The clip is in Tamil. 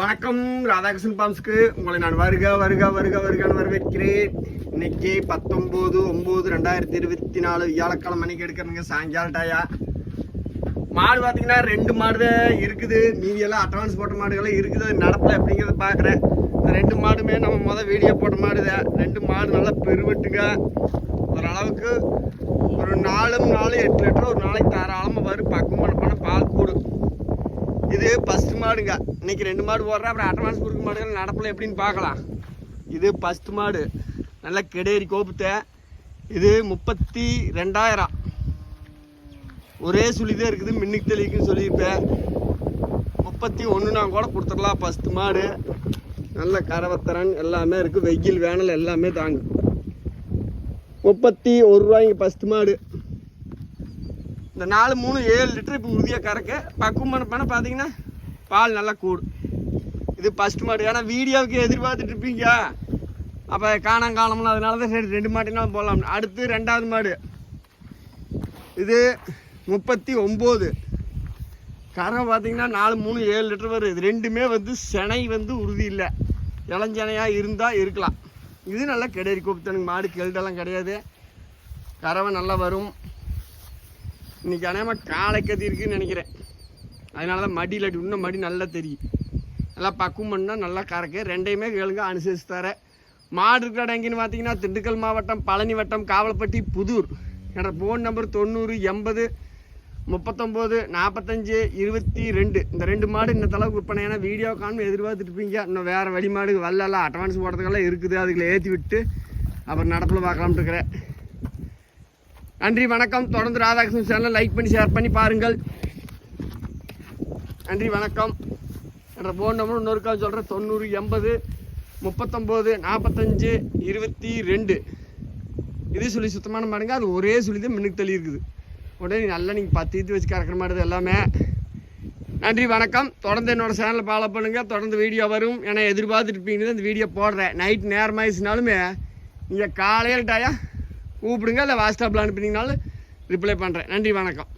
வணக்கம். ராதாகிருஷ்ணன் பாம்ஸ்க்கு உங்களை நான் வருக வருக வருக வருகான்னு வரவேற்கிறேன். இன்னைக்கு பத்தொம்போது ஒம்பது ரெண்டாயிரத்தி இருபத்தி நாலு வியாழக்கிழமை மணிக்கு எடுக்கிறேங்க சாயங்கால டாயா மாடு பார்த்தீங்கன்னா ரெண்டு மாடு தான் இருக்குது. மீதி எல்லாம் அட்வான்ஸ் போட்ட மாடுகளும் இருக்குது. நடப்பில் அப்படிங்கிறத பார்க்குறேன் இந்த ரெண்டு மாடுமே நம்ம மொதல் வீடியோ போட்ட மாடு தான். ரெண்டு மாடு நல்லா பெருவெட்டுங்க. ஓரளவுக்கு ஒரு நாலு நாலு எட்டு லிட்டர் ஒரு நாளைக்கு தாராளமாக வரும். பக்கம் பண்ண பண்ண பால் கூடும் இது ஃபஸ்ட் மாடுங்க. இன்னைக்கு ரெண்டு மாடு போடுறேன் அப்புறம் அட்வான்ஸ் கொடுக்க மாடுகள் நடப்பில் எப்படின்னு பார்க்கலாம். இது ஃபஸ்ட்டு மாடு. நல்ல கெடேரி கோபத்தை. இது முப்பத்தி ரெண்டாயிரம் ஒரே சுழி தான் இருக்குது மின்னுக்கு தெளிக்குன்னு சொல்லியிருப்பேன். முப்பத்தி ஒன்றுனா கூட கொடுத்துடலாம் ஃபஸ்ட்டு மாடு. நல்ல கரவத்திறன் எல்லாமே இருக்குது வெயில் வேனல் எல்லாமே தாங்கும். முப்பத்தி ஒரு ரூபாய்ங்க ஃபஸ்ட்டு மாடு. இந்த நாலு மூணு ஏழு லிட்டர் இப்போ உறுதியாக கறக்க. பக்குவம் பண்ண பண்ண பார்த்தீங்கன்னா பால் நல்லா கூடும் இது ஃபஸ்ட் மாடு. ஏன்னா வீடியோவுக்கு எதிர்பார்த்துட்டு இருப்பீங்க. அப்போ காணாம் காணம்னு அதனால தான் சரி ரெண்டு மாட்டினாலும் போடலாம். அடுத்து ரெண்டாவது மாடு. இது முப்பத்தி ஒம்பது. கரை பார்த்தீங்கன்னா நாலு மூணு ஏழு லிட்டர் வரும். இது ரெண்டுமே வந்து செனை வந்து உறுதி இல்லை. இளஞ்சனையாக இருந்தால் இருக்கலாம். இது நல்லா கிடையாது. கூப்பித்தனுக்கு மாடு கெல்டெல்லாம் கிடையாது. கறவை நல்லா வரும். இன்னைக்கு அநேகமாக காலை கத்தி இருக்குன்னு நினைக்கிறேன். அதனால தான் மடியில் இன்னும் மடி நல்லா தெரியும். நல்லா பக்குவம் பண்ணால் நல்லா கறக்கு. ரெண்டையுமே கேளுங்க அனுசரிச்சு தரேன். மாடு இருக்கிற இடம் எங்கேன்னு பார்த்தீங்கன்னா திண்டுக்கல் மாவட்டம் பழனி வட்டம் காவலப்பட்டி புதூர். என்னோடய ஃபோன் நம்பர் தொண்ணூறு எண்பது முப்பத்தொம்போது நாற்பத்தஞ்சு இருபத்தி ரெண்டு. இந்த ரெண்டு மாடு இந்த தளவுக்கு விற்பனை. ஏன்னா வீடியோ காணும் எதிர்பார்த்துருப்பீங்க இன்னும் வேறு வழி மாடு வரலாம் அட்வான்ஸ் போடுறதுக்கெல்லாம் இருக்குது. அதுக்குள்ள ஏற்றி விட்டு அப்புறம் நடப்பில் பார்க்கலாம்னு இருக்கிறேன். நன்றி வணக்கம். தொடர்ந்து ராதாகிருஷ்ணன் சேனலை லைக் பண்ணி ஷேர் பண்ணி பாருங்கள். நன்றி வணக்கம். என்ற ஃபோன் நம்பர் இன்னொரு சொல்கிறேன் தொண்ணூறு எண்பது முப்பத்தொம்போது நாற்பத்தஞ்சு இருபத்தி ரெண்டு. இதே சொல்லி சுத்தமான மாடுங்க. அது ஒரே சொல்லி தான் மின்னுக்கு தள்ளி இருக்குது உடனே நல்லா நீங்கள் பத்து இது வச்சு கறக்கிற மாடுது எல்லாமே. நன்றி வணக்கம். தொடர்ந்து என்னோட சேனலை ஃபாலோ பண்ணுங்கள் தொடர்ந்து வீடியோ வரும். ஏன்னா எதிர்பார்த்துட்டு அந்த இந்த வீடியோ போடுறேன். நைட் நேரமாயிடுச்சுனாலுமே நீங்கள் காலையில் டாயா கூப்பிடுங்க. இல்லை வாட்ஸ்அப்பில் அனுப்பினீங்கனாலும் ரிப்ளை பண்ணுறேன் நன்றி வணக்கம்.